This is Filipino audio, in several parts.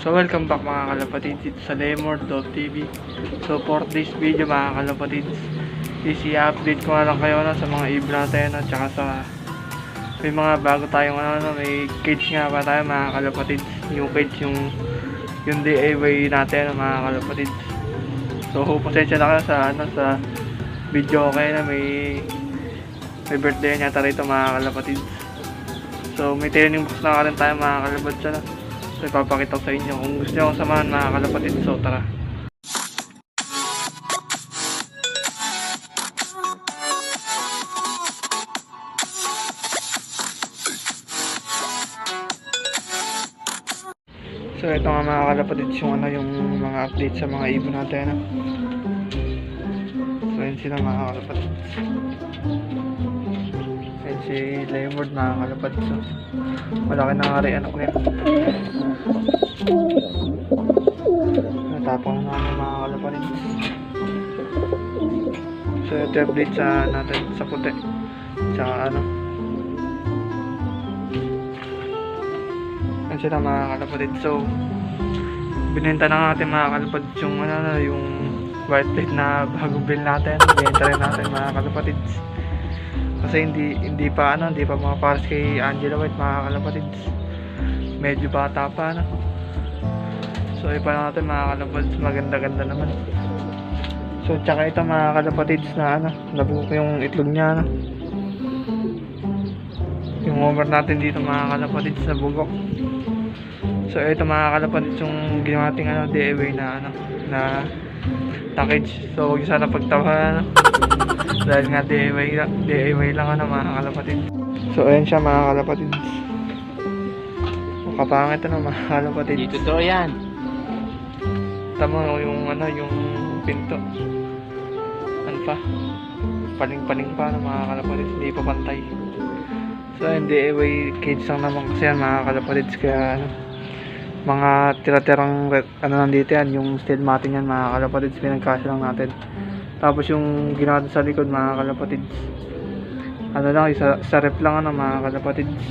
So welcome back mga kalapatid dito sa Lemord.tv So for this video mga kalapatid is i-update ko na lang kayo no, sa mga ibon natin at saka sa may mga bago tayong ano, no, may cage nga pa tayo mga kalapatid new cage yung yung DIY natin no, mga kalapatid So pasensya na kayo sa ano sa video okay na may may birthday niya rito mga kalapatid So may training box na ka rin tayo mga kalapad siya na. So ipapakita ko sa inyo kung gusto nyo akong samahan mga kalapatid. So tara. So ito nga mga kalapatid yung ano yung mga update sa mga ibon natin. Ano? So yun sila mga kalapatid. Si Lemord mga kalapad. So, malaki na nga rin anak nila. Natapang na namin mga kalapad. So ito update sa natin sa puti. Tsaka ano. Sila mga kalapatid. So binenta na natin mga kalapad yung ano na yung white plate na bagong bill natin. Binenta rin natin mga kalapatid. Kasi hindi hindi pa ano, hindi pa mga pares kay Angela White mga kalapatids. Medyo bata pa ano. So ipa natin mga kalapatids, maganda-ganda naman. So tsaka ito mga kalapatids na ano, nabuko yung itlog niya ano. Yung homer natin dito mga kalapatids na bugok. So ito mga kalapatids yung ginawa nating ano, DIY na ano, na package. So huwag sana pagtawanan. Dahil nga DIY, lang- DIY lang ano mga kalapatid. So ayan siya mga kalapatid. Kapangit ano mga kalapatid. Hindi totoo yan. Tama yung ano yung pinto. Ano pa? Paling-paling pa ano mga kalapatid. Hindi pa pantay. So yung DIY cage lang naman kasi yan mga kalapatid. Kaya ano mga tira-tirang ano nandito yan yung steel matting yan mga kalapatid pinagkasya lang natin tapos yung ginawa sa likod mga kalapatids. Ano lang, isa, sa rep lang ano mga kalapatids.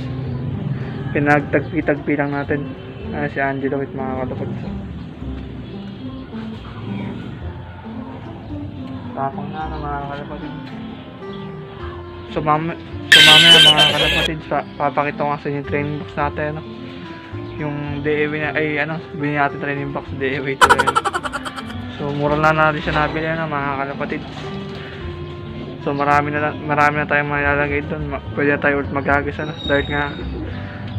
Pinagtagpi-tagpi lang natin. Ah, si Angelo with mga kalapatids. Tapang na ano mga kalapatids. So mami, so mga kalapatids, pa, papakita ko nga sa inyo training box natin. Ano? Yung DAW na, ay ano, binili natin training box DAW ito rin. So mura lang natin siya nabili na mga kalapatid. So marami na marami na tayong malalagay doon. Pwede na tayo ulit magagas ano dahil nga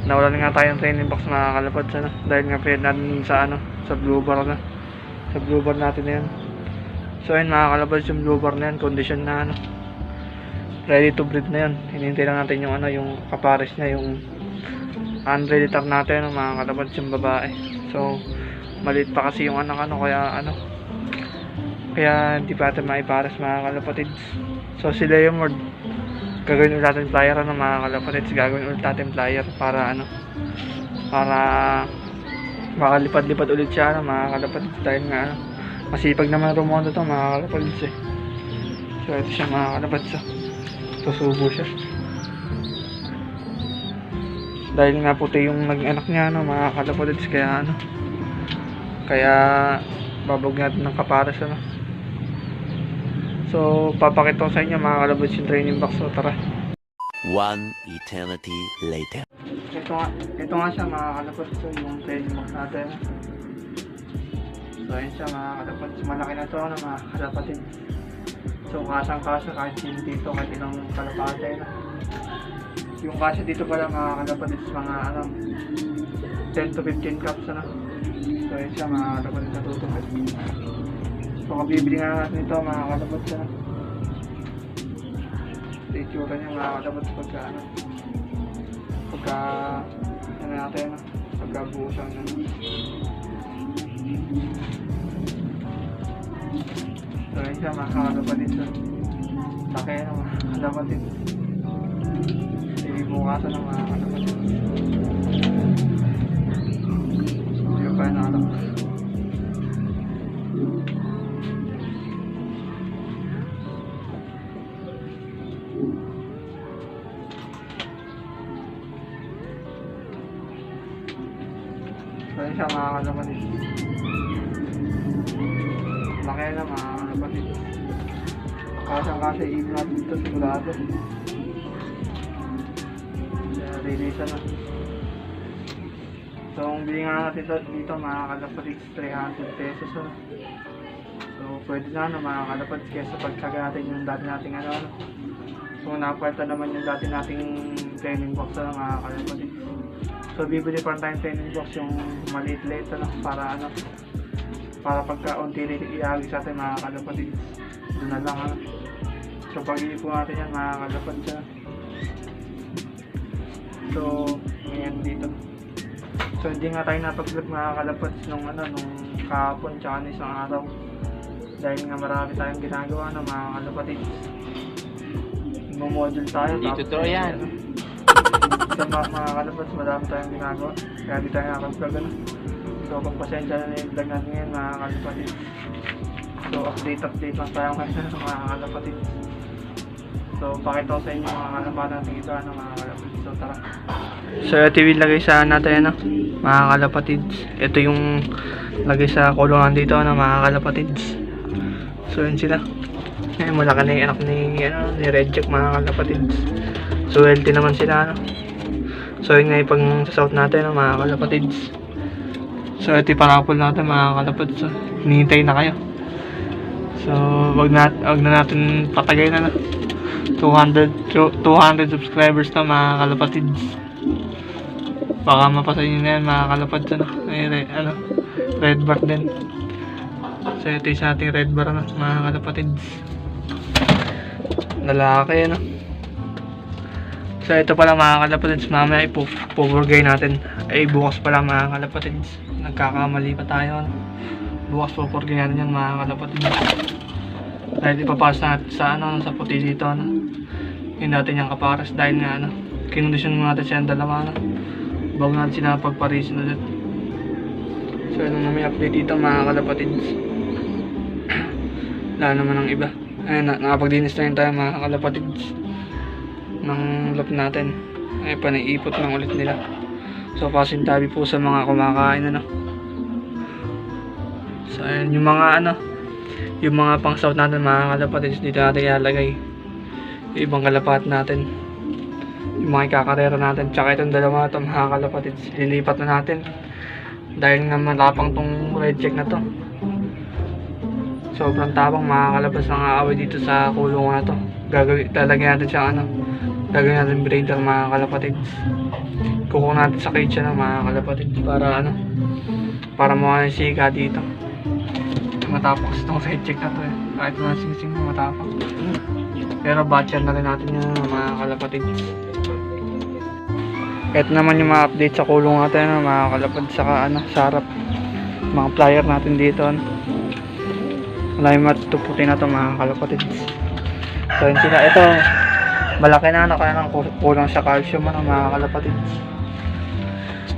nawalan nga tayong training box mga kalapad ano dahil nga pwede natin sa ano sa blue bar na sa blue bar natin na yan. So ayun mga kalapad yung blue bar na yan condition na ano ready to breed na yan. Hinihintay lang natin yung ano yung kapares niya yung unready tag natin mga kalapad yung babae. So maliit pa kasi yung anak ano kaya ano kaya hindi pa natin maiparas mga kalapatids so sila yung word gagawin ulit natin flyer ano mga kalapatids gagawin ulit natin flyer para ano para makalipad-lipad ulit siya ano, mga kalapatids dahil nga ano masipag naman rumondo to mga kalapatids eh so ito siya mga kalapatids oh. susubo siya dahil nga puti yung naging anak niya ano mga kalapatids kaya ano kaya babog natin ng kaparas ano. So papakita ko sa inyo mga kalabas yung training box so tara. One eternity later. Ito nga, ito nga siya mga kalabas so yung training box natin. So ayun siya mga kalabas. Malaki na to ano, mga kalapatid. So kasang kasa kahit hindi dito kahit ilang kalapate. Yung kasya dito pala mga kalapatid mga ano 10 to 15 cups ano. So ayun siya mga kalapatid natutupid. So kabibili nga natin ito ano. Ito yung itsura niya mga kalapatid pagka ano pagka ano natin ano, pagka buo siyang ano. So ayun siya kalapatid so, laki ano mga kalapatid hindi bukasan ng mga kalapatid yung pa na alam So, Ayan siya mga kalapatid. Laki na mga kalapatid. Kasang-kasa ibig natin dito sigurado. Release na. So, ang bili nga natin dito, dito mga kalapatid, 300 pesos. Ano. So, pwede na ano, mga kalapatid, kesa pagkaga natin yung dati nating ano. ano. So, napalta naman yung dati nating training box na mga kalapatid. So, bibili pa tayong training box yung maliit-liit ano, para ano, para pagka unti iagi sa atin mga kalapatid. Doon na lang ano. So, pag-iipon natin yan mga kalapatid. So, ngayon dito. So, hindi nga tayo napag-vlog mga kalapatid nung ano, nung kahapon tsaka nung isang araw. Dahil nga marami tayong ginagawa na mga kalapatid. Mo-module tayo. Hindi tapos, totoo yan. ano, sa mga, mga kalabas, madami tayong ginagawa. Kaya di tayo nakapag-vlog ano. So, pagpasensya na yung vlog natin ngayon, mga kalapatid. So, update, update lang tayo ngayon, mga kalapatid. So, pakita ko sa inyo mga kalapa natin ito, ano, mga kalapatid. So, tara. So, ito yung lagay sa natin, ano, mga kalapatid. Ito yung lagay sa kulungan dito, ano, mga kalapatid. So, yun sila. Eh, malaki na yung anak ni, ano, ni Red Jack, mga kalapatid. So, healthy naman sila, ano. So, yun nga yung pang south natin, no, mga kalapatids. So, ito yung parapol natin, mga kalapatids. So, hinihintay na kayo. So, wag na, wag na natin patagay na, no. 200, tro- 200 subscribers na, mga kalapatids. Baka mapasa nyo na yan, mga kalapatids, ano. Ay, re, ano, red bar din. So, ito yung sa ating red bar, ano, mga kalapatids. Lalaki, ano. So ito pala mga kalapatids, mamaya ipo-forgay natin. Ay bukas pala mga kalapatids. Nagkakamali pa tayo. Ano? Bukas po forgay natin yan mga kalapatids. Dahil ipapasa natin sa ano, sa puti dito. Ano? Yun natin yung kapares dahil nga ano, kinondisyon mo natin siya dalawa. Ano? Bago natin sila pagparisin ulit. So ano na may update dito mga kalapatids. Wala naman ang iba. Ayun na, nakapagdinis na yun tayo mga kalapatids ng lap natin ay panaiipot lang ulit nila so pasintabi po sa mga kumakain ano so ayun yung mga ano yung mga pang south natin mga kalapatids dito natin ilalagay. Yung ibang kalapat natin. Yung mga ikakarera natin. Tsaka itong dalawa na to mga kalapatids lilipat na natin. Dahil nga malapang tong red check na to. Sobrang tapang makakalabas ng aaway dito sa kulungan na to. Gagawin lalagyan natin siyang ano gagawin natin breeder mga kalapatids. Kukuha natin sa cage na mga kalapatids para ano para mawala yung sika dito matapos itong side check na to eh. Kahit mga singsing na matapos. Pero batcher na rin natin yung mga kalapatids ito naman yung mga update sa kulong natin ano, mga kalapatids saka ano sa harap. Mga flyer natin dito ano. wala yung matutuputin na to mga kalapatids so yun sila. Ito malaki na ano kaya nang ku- kulang sa calcium ano mga kalapatids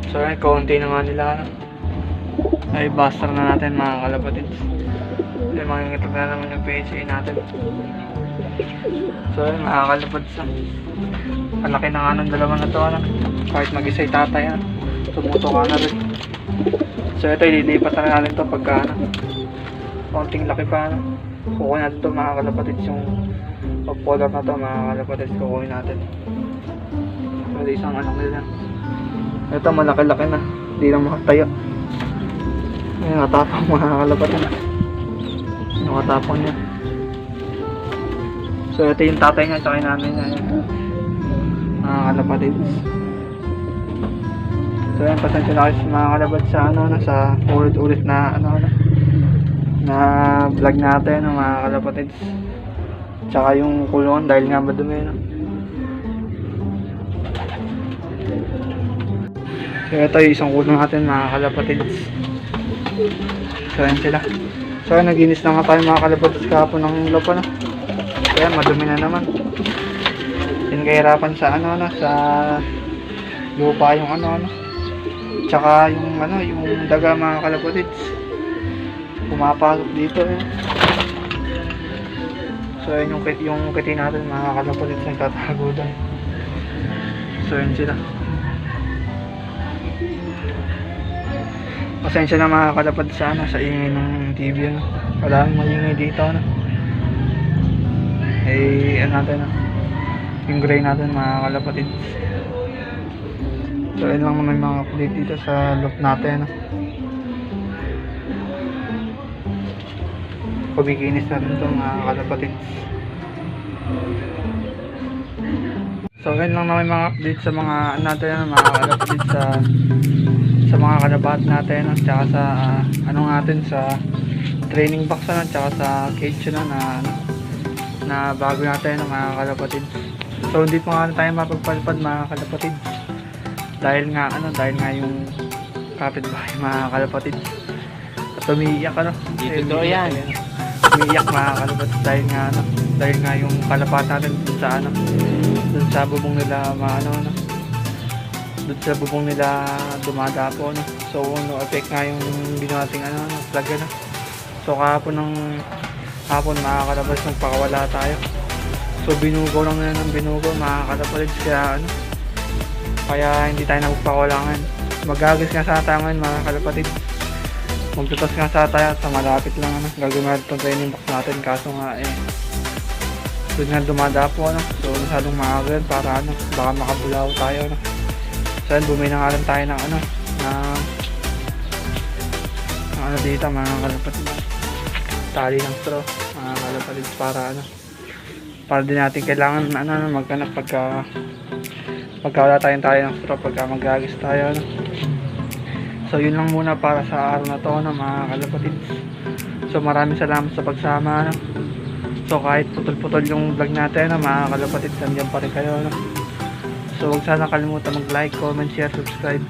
so ayun konti na nga nila ano. Ay buster na natin mga kalapatids ay makikita na naman yung PHA natin. So ayun mga kalapatids ano. malaki na nga ng dalawa na to ano? Kahit mag-isay tatay ano? Tumuto ka na rin. So ito ililipat na natin to pagka ano? Konting laki pa ano? Kukuha natin to mga kalapatids yung pag polar na to mga kalapatids kukunin natin. Pero isang anak nila. Ito malaki-laki na. Hindi na makatayo. Ayun natapang mga kalapatids yung katapang niya. So ito yung tatay niya tsaka yung nanay niya. Mga kalapatids so yan pasensya na kayo sa mga kalapatids sa ano na sa ulit-ulit na ano ano na vlog natin ng mga kalapatids tsaka yung kulungan dahil nga madumi no? so ito yung isang kulong natin mga kalapatids so yan sila so yan naginis na nga tayo mga kalapatids kahapon ng lupa no? kaya madumi na naman yun kahirapan sa ano ano sa lupa yung ano ano tsaka yung ano yung daga mga kalapatids pumapasok dito eh. So yun yung, yung kiti natin mga kalapalit na tatago doon. So yun sila. Pasensya na mga kalapad sa ano, sa ingay ng TV ano. Wala nang maingay dito ano. Eh, ano natin ano. Yung gray natin mga kalapatid. So, yun lang naman mga update dito sa loop natin ano. Kumikinis na rin ito mga kalapatid. So, yun lang naman mga update sa mga ano natin ano, mga kalapatid sa sa mga kalabat natin at saka sa ah, ano natin sa training box na tsaka sa cage na na ano, na bago natin ng mga kalapatid. So hindi pa nga tayo mapagpalpad mga kalapatid. Dahil nga ano dahil nga yung kapitbahay mga kalapatid. At umiiyak ano. Di Eh, umiiyak, yan. umiiyak mga kalapatid dahil nga ano dahil nga yung kalapat natin dun sa ano dun sa bubong nila maano ano doon sa bubong nila dumadapo no. So no effect nga yung ginawa nating ano, plug ano. So kahapon ng hapon makakalabas nagpakawala tayo. So binugo lang nila ng binugo makakalabas kaya ano. Kaya hindi tayo nagpapawalangan. Magagis nga sa tayo ngayon mga kalapatid. Magtutas nga sa tayo sa malapit lang ano. Gagawin natin itong training box natin kaso nga eh doon nga dumadapo ano. So masyadong maaga yun para ano baka makabulaw tayo ano. So yun, bumili na rin tayo ng ano, na ng ano dito, mga kalapatid. Tali ng straw, mga kalapatid, para ano, para din natin kailangan ano, ano maghanap pagka pagka wala tayong tali ng straw, pagka magagis tayo, ano. So yun lang muna para sa araw na to, ano, mga kalapatid. So maraming salamat sa pagsama, ano. So kahit putol-putol yung vlog natin, ano, mga kalapatid, nandiyan pa rin kayo, ano. So huwag sana kalimutan mag-like, comment, share, subscribe.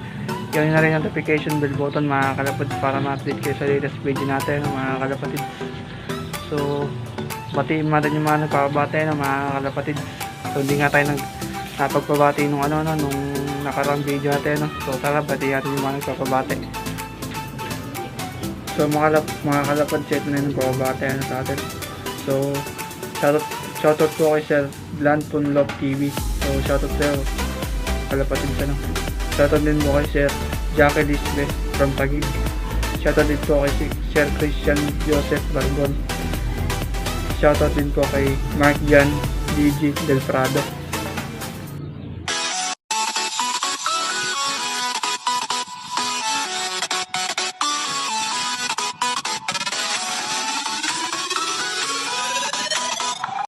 Yun na rin yung notification bell button mga kalapatid para ma-update kayo sa latest video natin mga kalapatid. So batiin natin yung mga nagpapabati ng mga kalapatid. So hindi nga tayo nag napagpabati nung ano no, nung nakaraang video natin no. So tara batiin natin yung mga nagpapabati. So mga, kalap, mga kalapad set na yung pababati ano sa atin. So shoutout, shoutout po kay Sir Bland Punlop TV. So shoutout sa'yo kalapatid ka no. Shoutout din po kay Sir Jackie Lisbeth from Taguig. Shoutout din po kay si Sir Christian Joseph Bargon. Shoutout din po kay Mark Jan DG Del Prado.